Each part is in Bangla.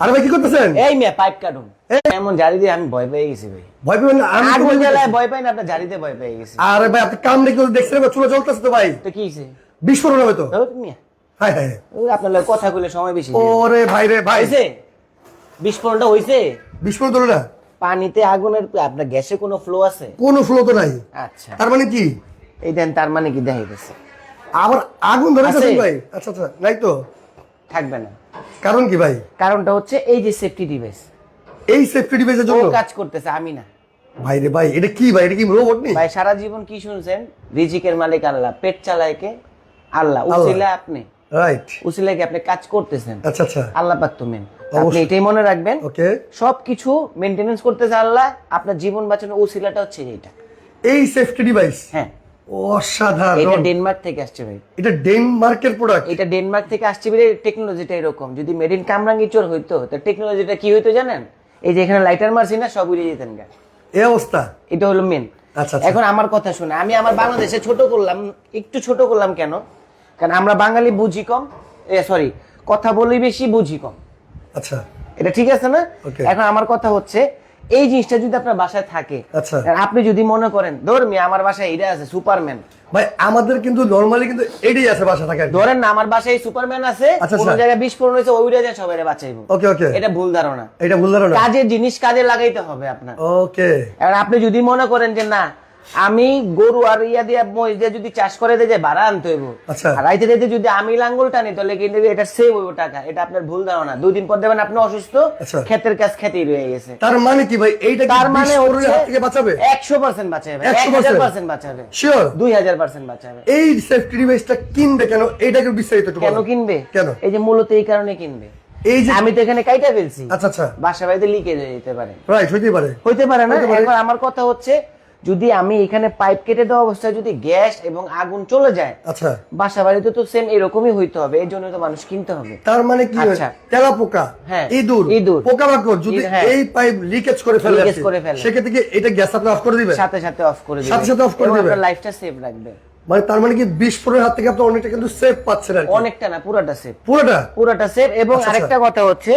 আরে ভাই কি করতেছেন? এই মেয়ে পাইপ কাটুন। এমন জারি দিয়ে আমি ভয় পেয়ে গেছি ভাই। ভয় না? আমি আগুন ভয় জ্বালায় ভয় পাই না আপনার ভয় পেয়ে গেছি। আরে ভাই আপনি কাম রেখে দেখছেন চুলা জ্বলতেছে তো ভাই। তো কি হয়েছে? বিস্ফোরণ হবে তো। হাই হাই আপনার কথা কইলে সময় বেশি ওরে ভাই রে ভাই। হয়েছে? বিস্ফোরণটা হয়েছে? বিস্ফোরণ হলো না? পানিতে আগুনের আপনার গ্যাসে কোনো ফ্লো আছে? কোনো ফ্লো তো নাই। আচ্ছা। তার মানে কি? এই দেন তার মানে কি? দেখাইতেছে। আবার আগুন ধরে ভাই। আচ্ছা আচ্ছা নাই তো? থাকবে না। কারণ কি ভাই? কারণটা হচ্ছে এই যে সেফটি ডিভাইস এই সেফটি ডিভাইসের জন্য? কাজ করতেছে আমি না। ভাই রে ভাই এটা কি ভাই? এটা কি রোবট নি? ভাই সারা জীবন কি শুনছেন? রিজিকের মালিক আল্লাহ পেট চালায় কে আল্লাহ। উসিলা আপনি। রাইট উসিলা কি আপনি কাজ করতেছেন? আচ্ছা আচ্ছা। আল্লাহ পাক তো মেন আপনি এটাই মনে রাখবেন ওকে। সবকিছু মেনটেনেন্স করতেছে আল্লাহ আপনার জীবন বাঁচানোর উসিলাটা হচ্ছে এইটা। এই সেফটি ডিভাইস হ্যাঁ। এটা ডেনমার্ক থেকে আসছে ভাই। এটা ডেনমার্কের প্রোডাক্ট এটা ডেনমার্ক থেকে আসছে বলে টেকনোলজিটা এরকম। যদি মেড ইন কামরাঙ্গিচোর হইতো তো টেকনোলজিটা কি হইতো জানেন? এই যে এখানে লাইটার মারছি না সব উড়িয়ে যেতেন গা। এই অবস্থা? এটা হলো মেন আচ্ছা, আচ্ছা। এখন আমার কথা শুনে আমি আমার বাংলাদেশে ছোট করলাম একটু ছোট করলাম কেন? কারণ আমরা বাঙালি বুঝি কম এ সরি কথা বলি বেশি বুঝি কম। আচ্ছা। এটা ঠিক আছে না? এখন আমার কথা হচ্ছে এই জিনিসটা যদি আপনার বাসায় থাকে আচ্ছা। আপনি যদি মনে করেন ধর্মি আমার বাসায় এটা আছে সুপারম্যান। ভাই আমাদের কিন্তু নরমালি কিন্তু এটাই আছে বাসা থাকে ধরেন না আমার বাসায় সুপারম্যান আছে আচ্ছা, কোন আচ্ছা। জায়গায় বিস্ফোরণ হয়েছে ওই যায় সবাই বাঁচাইবো। ওকে ওকে। এটা ভুল ধারণা। এটা ভুল ধারণা। কাজের জিনিস কাজে লাগাইতে হবে আপনার। ওকে। আর আপনি যদি মনে করেন যে না আমি গরু আর ইয়া দিয়ে মহিষ দিয়ে যদি চাষ করে দিয়ে যে ভাড়া আনতে হইব। আচ্ছা। আর রাইতে রাইতে যদি আমি লাঙ্গল টানি তাহলে কিন্তু এটা সেভ হইব টাকা। এটা আপনার ভুল ধারণা। দুই দিন পর দেখবেন আপনি অসুস্থ আচ্ছা। ক্ষেতের কাজ খেতেই রয়ে গেছে। তার মানে কি ভাই? এইটা তার মানে বিস্ফোরণের হাত থেকে বাঁচাবে? একশো পার্সেন্ট বাঁচাবে। 100% পার্সেন্ট বাঁচাবে। শিওর দুই হাজার পার্সেন্ট বাঁচাবে। এই সেফটি ডিভাইসটা কিনবে কেন? এইটাকে বিস্তারিত একটু কেন কিনবে? কেন? এই যে মূলত এই কারণে কিনবে। এই যে আমি তো এখানে কাইটা ফেলছি। আচ্ছা আচ্ছা। বাসা বাড়িতে লিকেজ হয়ে যেতে পারে। রাইট হইতে পারে। হইতে পারে না? এখন আমার কথা হচ্ছে যদি আমি এখানে পাইপ কেটে দেওয়া অবস্থায় যদি গ্যাস এবং আগুন চলে যায় আচ্ছা। বাসা বাড়িতে তো সেম এরকমই হইতে হবে এর জন্য তো মানুষ কিনতে হবে। তার মানে কি আচ্ছা। তেলা পোকা হ্যাঁ, ইঁদুর ইঁদুর। পোকামাকড় যদি হ্যাঁ। এই পাইপ লিকেজ করে ফেলে কি, করে ফেলে। সেক্ষেত্রে কি এটা গ্যাস আপনি অফ করে দিবেন সাথে সাথে অফ করে দিবে। সাথে সাথে off করে দিবে। লাইফটা সেভ রাখবে। মানে তার মানে কি বিস্ফোরণের হাত থেকে আপনি অনেকটা কিন্তু সেফ পাচ্ছেন আর অনেকটা না পুরোটা সেভ পুরোটা? পুরোটা সেভ এবং আচ্ছা, আরেকটা কথা হচ্ছে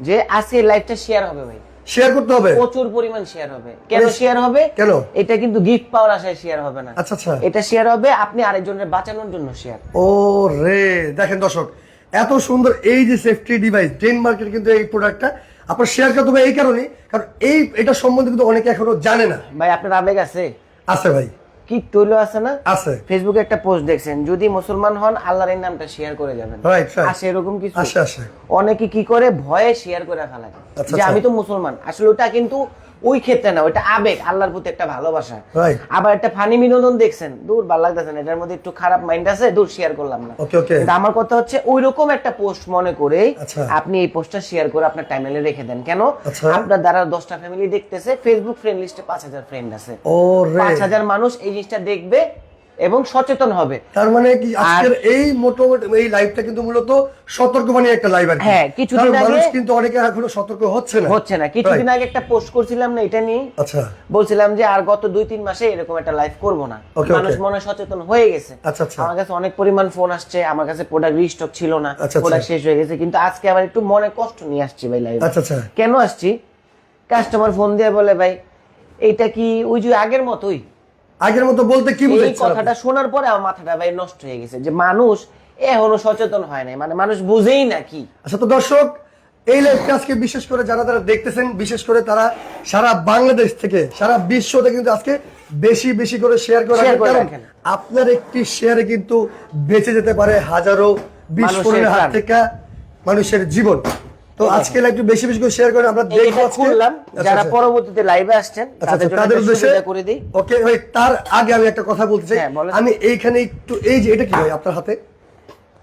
যে আজকে লাইফটা শেয়ার হবে ভাই। শেয়ার করতে হবে? প্রচুর পরিমাণ শেয়ার হবে। কেন শেয়ার হবে? কেন? এটা কিন্তু গিফট পাওয়ার আশায় শেয়ার হবে না। আচ্ছা আচ্ছা। এটা শেয়ার হবে আপনি আরেকজনের বাঁচানোর জন্য শেয়ার ও রে দেখেন দর্শক এত সুন্দর এই যে সেফটি ডিভাইস ডেনমার্কের কিন্তু এই প্রোডাক্টটা আপনার শেয়ার করতে হবে এই কারণে কারণ এই এটা সম্বন্ধে কিন্তু অনেকে এখনও জানে না। ভাই আপনার আবেগ আছে? আছে ভাই। কি তৈল আছে না? আছে। ফেসবুকে একটা পোস্ট দেখছেন যদি মুসলমান হন আল্লাহর এই নামটা শেয়ার করে যাবেন। আসে এরকম কিছু? আসে আসে। অনেকে কি করে? ভয়ে শেয়ার করে ফেলায়। আচ্ছা, যে আচ্ছা। আমি তো মুসলমান আসলে ওটা কিন্তু ওই ক্ষেত্রে না ওইটা আবেগ আল্লাহর প্রতি একটা ভালোবাসা। আবার একটা ফানি বিনোদন দেখছেন দূর ভালো লাগতেছে না এটার মধ্যে একটু খারাপ মাইন্ড আছে দূর শেয়ার করলাম না। কিন্তু আমার কথা হচ্ছে ওই রকম একটা পোস্ট মনে করে আচ্ছা। আপনি এই পোস্টটা শেয়ার করে আপনার টাইমেলে রেখে দেন। কেন? আচ্ছা। আপনার দ্বারা দশটা ফ্যামিলি দেখতেছে ফেসবুক ফ্রেন্ড লিস্টে পাঁচ হাজার ফ্রেন্ড আছে। পাঁচ হাজার মানুষ এই জিনিসটা দেখবে এবং সচেতন হবে। তার মানে কি আজকের এই মোটামুটি এই লাইভটা কিন্তু মূলত সতর্কবাণী একটা লাইভ আর। হ্যাঁ, কিছুদিন আগে- মানুষ কিন্তু অনেকে এখনও সতর্ক হচ্ছে না। হচ্ছে না। কিছুদিন আগে একটা পোস্ট করছিলাম না এটা নিয়ে। আচ্ছা। বলছিলাম যে আর গত দুই তিন মাসে এরকম একটা লাইভ করব না। মানুষ মনে সচেতন হয়ে গেছে। আচ্ছা, আচ্ছা। আমার কাছে অনেক পরিমাণ ফোন আসছে আমার কাছে প্রোডাক্ট রিস্টক ছিল না আচ্ছা, আচ্ছা। প্রোডাক্ট শেষ হয়ে গেছে কিন্তু আজকে আবার একটু মনে কষ্ট নিয়ে আসছি ভাই লাইভ আচ্ছা আচ্ছা। কেন আসছি? কাস্টমার ফোন দিয়ে বলে ভাই এইটা কি ওই যে আগের মতোই? আগের মতো বলতে কি এই কথাটা শোনার পরে আমার মাথাটা ভাই নষ্ট হয়ে গেছে যে মানুষ এখনও সচেতন হয় নাই। মানে মানুষ বুঝেই না কি। আচ্ছা তো দর্শক এই লাইভটা আজকে বিশেষ করে যারা যারা দেখতেছেন বিশেষ করে তারা সারা বাংলাদেশ থেকে সারা বিশ্ব থেকে কিন্তু আজকে বেশি বেশি করে শেয়ার করে Share রাখেন। করে কারণ রাখেন। আপনার একটি শেয়ারে কিন্তু বেঁচে যেতে পারে হাজারো বিস্ফোরণের হাত প্রাণ। থেকে মানুষের জীবন। তো আজকে লাইভটি বেশি বেশি করে শেয়ার করে আমরা দেখব খুললাম আচ্ছা, যারা আচ্ছা। পরবর্তীতে লাইভে আসছেন আচ্ছা, তাদের একটা উদ্দেশ্যে করে দিই। ওকে ভাই তার আগে আমি একটা কথা বলতে চাই। হ্যাঁ, আমি এইখানে একটু এই যে এটা কি ভাই আপনার হাতে?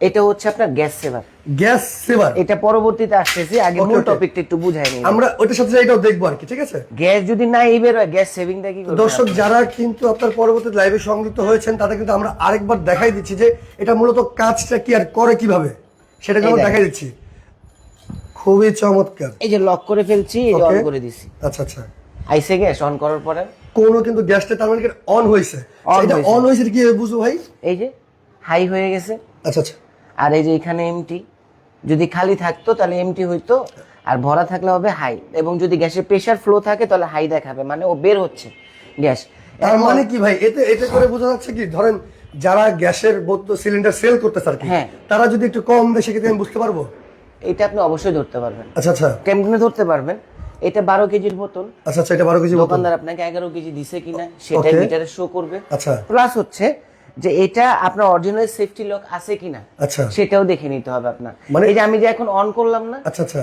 এটা হচ্ছে আপনার গ্যাস সেভার। গ্যাস সেভার। এটা পরবর্তীতে আসতেছি আগে মূল টপিকটা একটু বুঝাই নিই। আমরা ওইটার সাথে এটাও দেখব আর কি ঠিক আছে? গ্যাস যদি না এই বের হয় গ্যাস সেভিংটা কি করবে দর্শক যারা কিন্তু আপনার পরবর্তী লাইভে সংযুক্ত হয়েছেন তাদের কিন্তু আমরা আরেকবার দেখাই দিচ্ছি যে এটা মূলত কাজটা কি আর করে কীভাবে আমরা দেখেন। দেখাই দিচ্ছি। খুবই চমৎকার। এই যে লক করে ফেলছি অন করে দিছি। আচ্ছা আচ্ছা। আইসে গ্যাস অন করার পরে? কোনো কিন্তু গ্যাসটা তার মানে অন হয়েছে এটা অন হয়েছে কি বুঝো ভাই? এই যে হাই হয়ে গেছে। আচ্ছা আচ্ছা। আর এই যে এখানে এমটি যদি খালি থাকতো তাহলে এমটি হইতো আর ভরা থাকলে হবে হাই এবং যদি গ্যাসের প্রেসার ফ্লো থাকে তাহলে হাই দেখাবে মানে ও বের হচ্ছে গ্যাস। তার মানে কি ভাই? এতে এতে করে বোঝা যাচ্ছে কি ধরেন যারা গ্যাসের বোতল সিলিন্ডার সেল করতে আর কি হ্যাঁ। তারা যদি একটু কম দেয় সেক্ষেত্রে আমি বুঝতে পারব? এটা আপনি অবশ্যই ধরতে পারবেন। আচ্ছা আচ্ছা। কেমনে ধরতে পারবেন? এটা বারো কেজির বোতল। আচ্ছা আচ্ছা এটা বারো কেজি বোতল। দোকানদার আপনাকে এগারো কেজি দিছে কিনা সেটাই মিটারে শো করবে। আচ্ছা। প্লাস হচ্ছে যে এটা আপনার অরিজিনাল সেফটি লক আছে কিনা আচ্ছা। সেটাও দেখে নিতে হবে আপনার। মানে- এই যে আমি যে এখন অন করলাম না আচ্ছা আচ্ছা।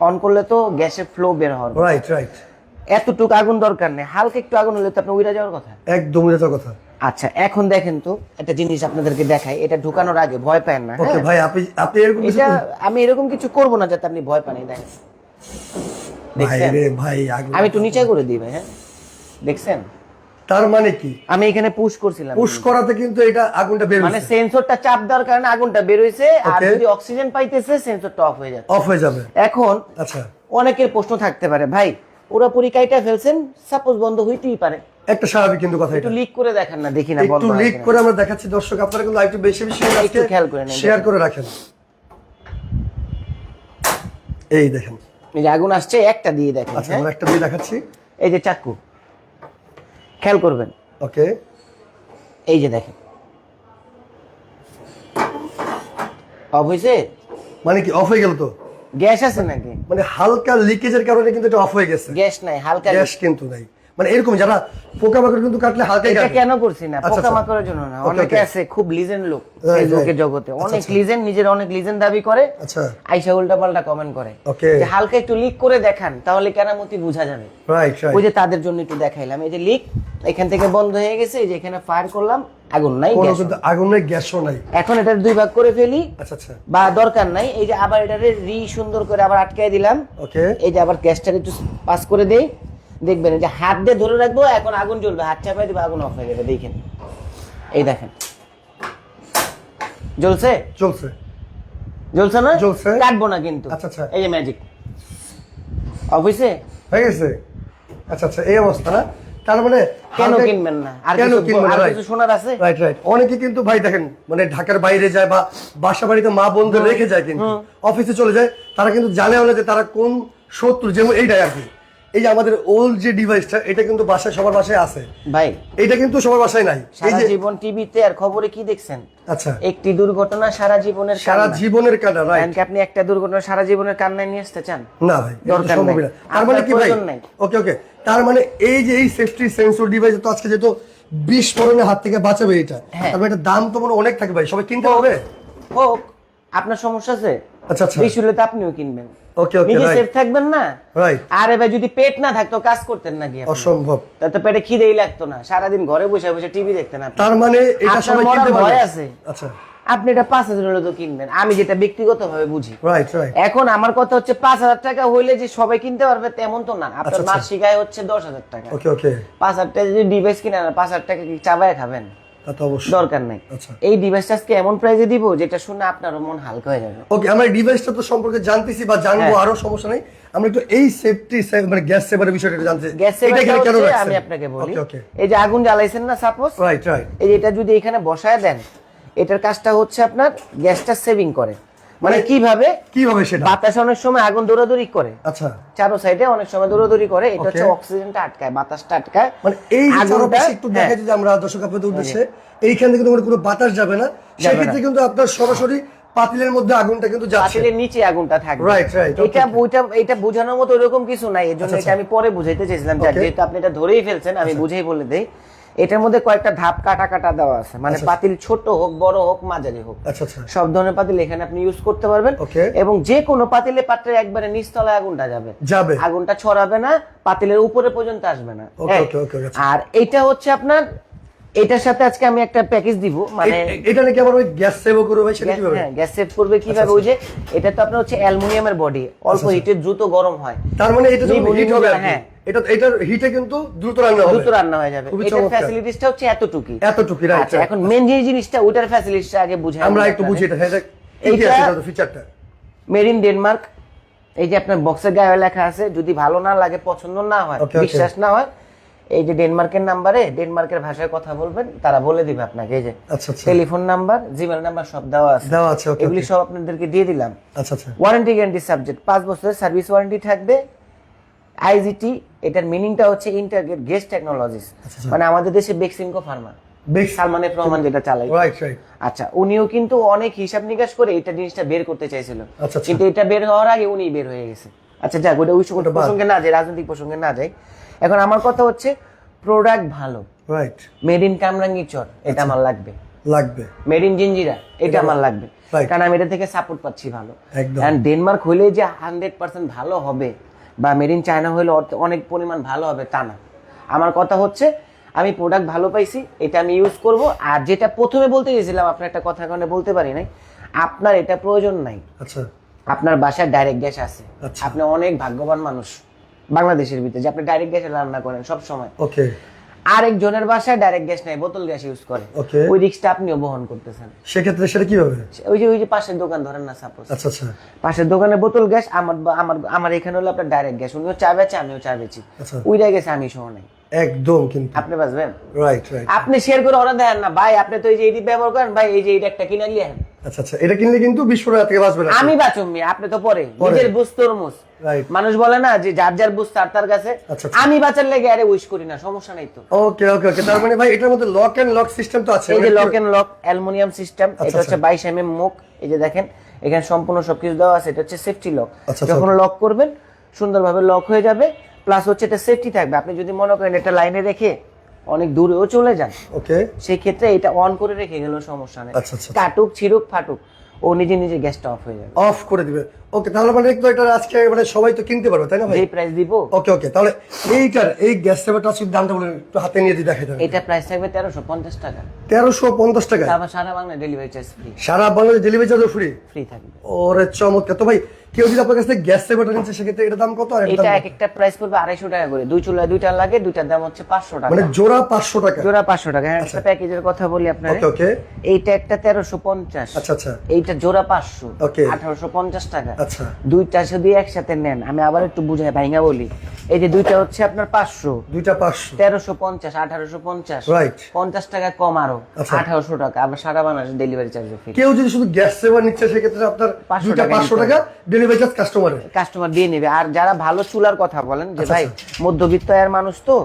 অন করলে তো গ্যাসের ফ্লো বের কথা। রাইট রাইট এতটুকু আগুন দরকার নেই। হালকা একটু আগুন হলে তো আপনার উড়ে যাওয়ার কথা। একদম যাওয়ার কথা। আচ্ছা এখন দেখেন তো একটা জিনিস আপনাদেরকে দেখাই এটা ঢুকানোর আগে ভয় পায় না ওকে হ্যাঁ? ভাই আপনি আপনি এরকম এটা আমি এরকম কিছু করব না যাতে আপনি ভয় পান দেখেন। ভাই দেখছেন? রে ভাই আমি একটু নিচে করে দিই ভাই, হ্যাঁ? দেখছেন? তার মানে কি? আমি এখানে পুশ করছিলাম। পুশ করাতে কিন্তু এটা আগুনটা বের মানে সেন্সরটা চাপ দেওয়ার কারণে আগুনটা বের হয়েছে আর যদি অক্সিজেন পাইতেছে সেন্সরটা অফ হয়ে যাচ্ছে। অফ হয়ে যাবে। এখন আচ্ছা। অনেকের প্রশ্ন থাকতে পারে ভাই ওরা পরিকাইটা ফেলছেন সাপোজ বন্ধ হইতেই পারে। একটা স্বাভাবিক কিন্তু কথা একটু এটা। লিক করে দেখেন না দেখি না একটু লিক করে আমরা দেখাচ্ছি দর্শক আপনারা কিন্তু একটু বেশি বেশি একটু খেয়াল করে। শেয়ার করে রাখেন। এই দেখেন। এই যে আগুন আসছে একটা দিয়ে দেখেন আচ্ছা হ্যাঁ? আমরা একটা দিয়ে দেখাচ্ছি। এই যে চাকু। খেয়াল করবেন। ওকে। এই যে দেখেন। অফ হয়েছে মানে কি অফ হয়ে গেল তো? গ্যাস আছে নাকি? মানে হালকা লিকেজের কারণে কিন্তু এটা অফ হয়ে গেছে। গ্যাস নাই হালকা গ্যাস কিন্তু নাই। মানে এরকম যারা পোকামাকড় কিন্তু কাটলে হালকাই এটা কেন করছি না? আচ্ছা, আচ্ছা। পোকামাকড়ের জন্য না। অনেকে আছে খুব লিজেন্ড লোক ফেসবুকের জগতে। আচ্ছা, অনেক। লিজেন্ড নিজের অনেক লিজেন্ড দাবি করে। আচ্ছা। আইসা উল্টা পাল্টা কমেন্ট করে. যে হালকা একটু লিক করে দেখান তাহলে কেরামতি বোঝা যাবে। রাইট ওই যে তাদের জন্য একটু দেখাইলাম। এই যে লিক এখান থেকে বন্ধ হয়ে গেছে। এই যে এখানে ফায়ার করলাম আগুন নাই আগুন নাই গ্যাসও নাই। এখন এটা দুই ভাগ করে ফেলি আচ্ছা আচ্ছা। বা দরকার নাই। এই যে আবার এটারে রি সুন্দর করে আবার আটকায় দিলাম। ওকে এই যে আবার গ্যাসটাকে একটু পাস করে দেই। দেখবেন যে হাত দিয়ে ধরে রাখব এখন আগুন জ্বলবে। হাত চাপাই দিবে আগুন অফ হয়ে যাবে দেখেন। এই দেখেন। জ্বলছে? চলছে জ্বলছে না? জ্বলছে। কাটবো না কিন্তু। আচ্ছা, আচ্ছা। এই যে ম্যাজিক অফ হয়েছে হয়ে গেছে? আচ্ছা আচ্ছা এই অবস্থা না? তার মানে কেন কিনবেন না? আর কেন কিনবেন? আর কিছু শোনার আছে? রাইট রাইট অনেকে কিন্তু ভাই দেখেন মানে ঢাকার বাইরে যায় বা বাসা বাড়িতে মা বন্ধু রেখে যায় কিন্তু অফিসে চলে যায় তারা কিন্তু জানেও না যে তারা কোন শত্রু যেমন এইটাই আর কি। এই যে আমাদের ওল্ড যে ডিভাইসটা এটা কিন্তু বাসায় সবার বাসায় আছে। ভাই। এটা কিন্তু সবার বাসায় নাই। এই যে জীবন টিভিতে আর খবরে কি দেখছেন? আচ্ছা। একটি দুর্ঘটনা সারা জীবনের সারা জীবনের কাটা রাইট আপনি একটা দুর্ঘটনা সারা জীবনের কান্নায় নিয়ে আসতে চান? না ভাই দরকার নাই। তার মানে কি ভাই? ওকে ওকে। তার মানে এই যে এই সেফটি সেন্সর ডিভাইস তো আজকে যেহেতু বিস্ফোরণের হাত থেকে বাঁচাবে এটা হ্যাঁ। তার মানে এটার দাম তো মনে অনেক থাকবে ভাই। সবাই কিনতে হবে হোক। আপনার সমস্যা আছে? আচ্ছা আচ্ছা। বেশি হলে তো আপনিও কিনবেন। ওকে ওকে নিজে সেফ থাকবেন না? রাইট আরে ভাই যদি পেট না থাকতো কাজ করতেন নাকি আপনি? অসম্ভব। তাতে পেটে খিদেই লাগতো না। সারাদিন ঘরে বসে বসে টিভি দেখতেন আপনি। তার মানে এটা সবাই কিনতে পারবে। আছে। আচ্ছা। আপনি এটা পাঁচ হাজার হলে তো কিনবেন। আমি যেটা ব্যক্তিগত ভাবে বুঝি এখন আমার কথা হচ্ছে পাঁচ হাজার টাকা হইলে যে সবাই কিনতে পারবে তেমন তো না। আপনার আচ্ছা, আচ্ছা। মাসিক আয় হচ্ছে দশ হাজার টাকা। পাঁচ হাজার টাকা যদি ডিভাইস কিনে পাঁচ হাজার টাকা কি চাবায় খাবেন? দরকার নাই। আচ্ছা। এই ডিভাইসটা আজকে এমন প্রাইজে দিব যেটা শুনে আপনারও মন হালকা হয়ে যাবে। ওকে আমরা ডিভাইসটা তো সম্পর্কে জানতেছি বা জানব হ্যাঁ। আরও সমস্যা নেই। আমরা একটু এই সেফটি মানে গ্যাস সেভারের বিষয়টা জানতে গ্যাস সেভার কেন আমি আপনাকে বলি। এই যে আগুন জ্বালাইছেন না সাপোজ রাইট রাইট এই এটা যদি এখানে বসায় দেন এটার কাজটা হচ্ছে আপনার গ্যাসটা সেভিং করে। মানে কীভাবে? কীভাবে সেটা? বাতাস অনেক সময় আগুন দৌড়াদৌড়ি করে। আচ্ছা। চারো সাইডে অনেক সময় দৌড়াদৌড়ি করে। এটা হচ্ছে অক্সিজেনটা আটকায় বাতাসটা আটকায়। মানে এই আগুনটা- একটু হ্যাঁ। দেখা যায় যে আমরা দর্শক আপনাদের উদ্দেশ্যে এইখান থেকে কিন্তু কোনো বাতাস যাবে না। সেক্ষেত্রে কিন্তু আপনার সরাসরি পাতিলের মধ্যে আগুনটা কিন্তু যাচ্ছে। পাতিলের নিচে আগুনটা থাকবে। Right, okay, এটা. ওইটা এটা বোঝানোর মতো এরকম কিছু নাই। এর জন্য আচ্ছা, এটা আমি পরে বুঝাইতে Okay. যেহেতু আপনি এটা ধরেই ফেলছেন আমি বুঝেই বলে দেই। এটার মধ্যে কয়েকটা ধাপ কাটা কাটা দেওয়া আছে। মানে আচ্ছা। পাতিল ছোট হোক বড় হোক মাঝারি হোক। আচ্ছা আচ্ছা। সব ধরনের পাতিল এখানে আপনি ইউজ করতে পারবেন। এবং যে কোনো পাতিলে পাত্রে একবারে নিচতলায় আগুনটা যাবে। যাবে। আগুনটা ছড়াবে না পাতিলের উপরে পর্যন্ত আসবে না। হ্যাঁ। আর এটা হচ্ছে আপনার এটার সাথে আজকে আমি একটা প্যাকেজ দিব। মানে এটা নাকি আবার ওই গ্যাস সেভ করবে ভাই সেটা কীভাবে? হ্যাঁ গ্যাস সেভ করবে কীভাবে? ওই যে এটা তো আপনার হচ্ছে অ্যালুমিনিয়ামের বডি অল্প হিটে দ্রুত গরম হয়। তার মানে এটা যখন হিট হবে হ্যাঁ। এটা এটার হিটে কিন্তু দ্রুত রান্না হবে। দ্রুত রান্না হয়ে যাবে। এটার ফ্যাসিলিটিসটা হচ্ছে এতটুকুই। এতটুকু রাইট আচ্ছা এখন মেন যে জিনিসটা ওটার ফ্যাসিলিটিসটা আগে বুঝাই আমরা একটু বুঝি এটা হ্যাঁ এটা ফিচারটা মেড ইন ডেনমার্ক এই যে আপনার বক্সের গায়ে লেখা আছে যদি ভালো না লাগে পছন্দ না হয়. বিশ্বাস না হয় এই যে ডেনমার্কের নাম্বারে ডেনমার্কের ভাষায় কথা বলবেন তারা বলে দিবে আপনাকে। এই যে টেলিফোন নাম্বার জিমেল নাম্বার সব দেওয়া আছে। দেওয়া আছে এগুলি সব আপনাদেরকে দিয়ে দিলাম। আচ্ছা আচ্ছা। ওয়ারেন্টি গ্যারান্টি সাবজেক্ট পাঁচ বছরের সার্ভিস ওয়ারেন্টি থাকবে। আইজিটি এটার মিনিংটা হচ্ছে ইন্টারগেট গেস্ট টেকনোলজিস মানে আমাদের দেশে বেক্সিমকো ফার্মা রহমান যেটা চালাই আচ্ছা উনিও কিন্তু অনেক হিসাব নিকাশ করে এটা জিনিসটা বের করতে চাইছিল। আচ্ছা, আচ্ছা। কিন্তু এটা বের হওয়ার আগে উনি বের হয়ে গেছে। আচ্ছা যাক ওটা ওই প্রসঙ্গে না রাজনৈতিক প্রসঙ্গে না যায়। এখন আমার কথা হচ্ছে প্রোডাক্ট ভালো। Right made in Kamrangi Char এটা। আমার লাগবে। লাগবে। মেড ইন জিঞ্জিরা এটা আমার লাগবে. কারণ আমি এটা থেকে সাপোর্ট পাচ্ছি ভালো। একদম। ডেনমার্ক হইলে যে হান্ড্রেড পার্সেন্ট ভালো হবে বা মেড ইন চায়না হলে অনেক পরিমাণ ভালো হবে তা না। আমার কথা হচ্ছে আমি প্রোডাক্ট ভালো পাইছি এটা আমি ইউজ করব আর যেটা প্রথমে বলতে গেছিলাম আপনার একটা কথা কারণে বলতে পারি নাই আপনার এটা প্রয়োজন নাই। আচ্ছা। আপনার বাসায় ডাইরেক্ট গ্যাস আছে। আচ্ছা। আপনি অনেক ভাগ্যবান মানুষ বাংলাদেশের ভিতরে যে আপনি ডাইরেক্ট গ্যাসে রান্না করেন সব সময় ওকে আরেকজনের বাসায় ডাইরেক্ট গ্যাস নাই বোতল গ্যাস ইউজ করে। ওই রিস্কটা আপনিও বহন করতেছেন। সেক্ষেত্রে সেটা কীভাবে? ওই যে ওই যে পাশের দোকান ধরেন না সাপোজ আচ্ছা আচ্ছা। পাশের দোকানে বোতল গ্যাস আমার আমার আমার এখানে হলো আপনার ডাইরেক্ট গ্যাস। উনিও চা বেচে আমিও চা বেচি। আচ্ছা। ওইটা গেছে আমি সহ নাই। একদম কিন্তু। আপনি বাঁচবেন। রাইট রাইট আপনি শেয়ার করে ওরা দেন না। ভাই আপনি তো এই যে এটি ব্যবহার করেন ভাই এই যে এটা একটা কিনে আচ্ছা আচ্ছা এটা কিনলে কিন্তু বিশ টাকা থেকে আমি বাঁচুম আপনি তো পরে। নিজের বুঝ তরমুজ। রাইট মানুষ বলে না যে যার যার বুঝ তার তার কাছে। আচ্ছা, আচ্ছা। আমি বাঁচার লেগে আরে উইশ করি না সমস্যা নাই তো। ওকে ওকে ওকে তার মানে ভাই এটার মধ্যে লক এন্ড লক সিস্টেম তো আছে। এই যে lock and lock aluminium system আচ্ছা, এটা হচ্ছে বাইশ এম এম মুখ। এই যে দেখেন এখানে সম্পূর্ণ সবকিছু দেওয়া আছে এটা হচ্ছে সেফটি লক আচ্ছা, যখন লক করবেন সুন্দরভাবে লক হয়ে যাবে। প্লাস হচ্ছে এটা সেফটি থাকবে। আপনি যদি মনে করেন এটা লাইনে রেখে অনেক দূরেও চলে যান ওকে সেই ক্ষেত্রে এটা অন করে রেখে গেলেও সমস্যা নেই। আচ্ছা, আচ্ছা। কাটুক ছিড়ুক ফাটুক ও নিজে নিজে গ্যাসটা অফ হয়ে যাবে। অফ করে দিবে। ওকে তাহলে মানে একটু এটা আজকে মানে সবাই তো কিনতে পারবে তাই না ভাই? এই প্রাইস দিব। ওকে ওকে তাহলে এইটার এই গ্যাস সেভারটা আজকে দামটা বলে একটু হাতে নিয়ে দিয়ে দেখাই দেবেন এটা প্রাইস থাকবে তেরোশো পঞ্চাশ টাকা। তেরোশো পঞ্চাশ টাকা তারপর সারা বাংলা ডেলিভারি চার্জ ফ্রি সারা Bangladesh delivery charge free free থাকবে। ওরে চমৎকার। তো ভাই কেউ যদি আপনার কাছ গ্যাস সেভারটা নিচ্ছে সেক্ষেত্রে এটা দাম কত আর এটা এক একটা প্রাইস পড়বে আড়াইশো টাকা করে। দুই চুলায় দুইটা লাগে দুইটার দাম হচ্ছে পাঁচশো টাকা। মানে জোড়া পাঁচশো টাকা। জোড়া পাঁচশো টাকা। হ্যাঁ একটা প্যাকেজের কথা বলি আপনার। ওকে ওকে। এইটা একটা তেরোশো পঞ্চাশ। আচ্ছা আচ্ছা। এইটা জোড়া পাঁচশো। Okay. আঠারোশো পঞ্চাশ টাকা। আচ্ছা। দুইটা যদি একসাথে নেন আমি আবার একটু বুঝাই ভাইঙ্গা বলি। এই যে দুইটা হচ্ছে আপনার পাঁচশো। দুইটা পাঁচশো। তেরোশো পঞ্চাশ আঠারোশো পঞ্চাশ। Right. পঞ্চাশ টাকা কম আরও। আচ্ছা। আঠারোশো টাকা। আবার সারা বাংলাদেশ ডেলিভারি চার্জ ফ্রি কেউ যদি শুধু গ্যাস সেভার নিচ্ছে সেক্ষেত্রে আপনার 500 দুইটা টাকা পাঁচশো টাকা ডেলিভারি জাস্ট কাস্টমার কাস্টমার দিয়ে নেবে। আর যারা ভালো চুলার কথা বলেন যে আচ্ছা, ভাই মধ্যবিত্ত আয়ের মানুষ তো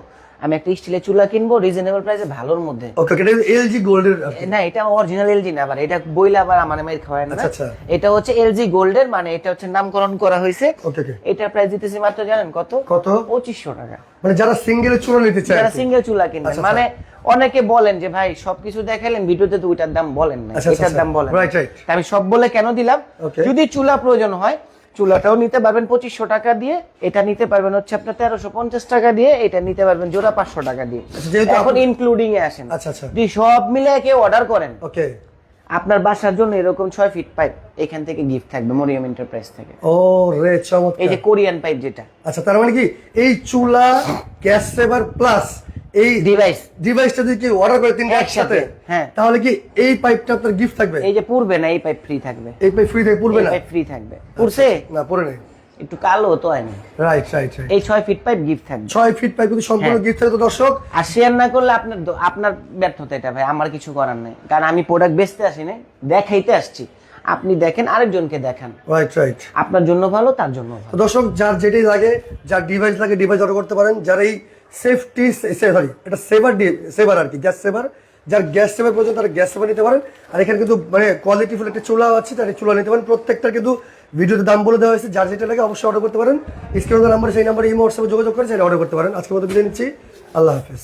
আমি একটা স্টিলের চুলা কিনবো রিজনেবল প্রাইসে ভালোর মধ্যে। ওকে এটা এলজি গোল্ডের না এটা অরিজিনাল এলজি না আবার এটা বইলে আবার আমার মেয়ের খাওয়ায় না। আচ্ছা, আচ্ছা। এটা হচ্ছে এলজি গোল্ডের মানে এটা হচ্ছে নামকরণ করা হয়েছে। এটার প্রাইস দিতেছি মাত্র জানেন কত? কত? পঁচিশশো টাকা। মানে যারা সিঙ্গেল চুলা নিতে চায় যারা সিঙ্গেল চুলা কিনবেন। আচ্ছা, মানে অনেকে বলেন যে ভাই সবকিছু দেখালেন ভিডিওতে তো ওইটার দাম বলেন না এটার দাম বলেন আমি সব বলে কেন দিলাম? যদি চুলা প্রয়োজন হয় চুলাটাও নিতে পারবেন পঁচিশশো টাকা দিয়ে এটা নিতে পারবেন হচ্ছে আপনার তেরোশো পঞ্চাশ টাকা দিয়ে এটা নিতে পারবেন জোড়া পাঁচশো টাকা দিয়ে। আচ্ছা, এখন ইনক্লুডিং এ আসেন। আচ্ছা আচ্ছা। সব মিলে কেউ অর্ডার করেন। ওকে। আপনার বাসার জন্য এরকম ছয় ফিট পাইপ এখান থেকে গিফট থাকবে মরিয়াম এন্টারপ্রাইজ থেকে। ও রে চমৎকার। এই যে কোরিয়ান পাইপ যেটা। আচ্ছা তার মানে কি এই চুলা গ্যাস সেভার প্লাস এই ডিভাইস ডিভাইসটা যদি কেউ অর্ডার করে তিনটা একসাথে, হ্যাঁ। তাহলে কি এই পাইপটা আপনার গিফট থাকবে? এই যে পুরবে না এই পাইপ ফ্রি থাকবে। এই পাইপ ফ্রি থেকে পড়বে না? পাইপ ফ্রি থাকবে। পুরছে না পড়ে নেই। একটু কালো তো হয়নি রাইট রাইট এই ছয় ফিট পাইপ গিফট থাকবে। ছয় ফিট পাইপ কিন্তু সম্পূর্ণ হ্যাঁ। গিফট থাকে তো দর্শক আর শেয়ার না করলে আপনার আপনার ব্যর্থতা এটা ভাই আমার কিছু করার নেই। কারণ আমি প্রোডাক্ট বেচতে আসি না দেখাইতে আসছি। আপনি দেখেন আরেকজনকে দেখান। রাইট রাইট আপনার জন্য ভালো তার জন্য ভালো দর্শক যার যেটাই লাগে যার ডিভাইস লাগে ডিভাইস অর্ডার করতে পারেন। যার এই সেফটি সরি এটা সেভার সেভার আর কি গ্যাস সেভার যার গ্যাস সেভার প্রয়োজন তারা গ্যাস সেভার নিতে পারেন। আর এখানে কিন্তু মানে কোয়ালিটিফুল একটা চুলা আছে তার চুলা নিতে পারেন। প্রত্যেকটার কিন্তু ভিডিওতে দাম বলে দেওয়া হয়েছে। যার যেটা লাগে অবশ্যই অর্ডার করতে পারেন। স্ক্রিনের নাম্বার সেই নাম্বারে ইমো হোয়াটসঅ্যাপে যোগাযোগ করে সেটা অর্ডার করতে পারেন। আজকের মতো বিদায় নিচ্ছি। আল্লাহ হাফেজ।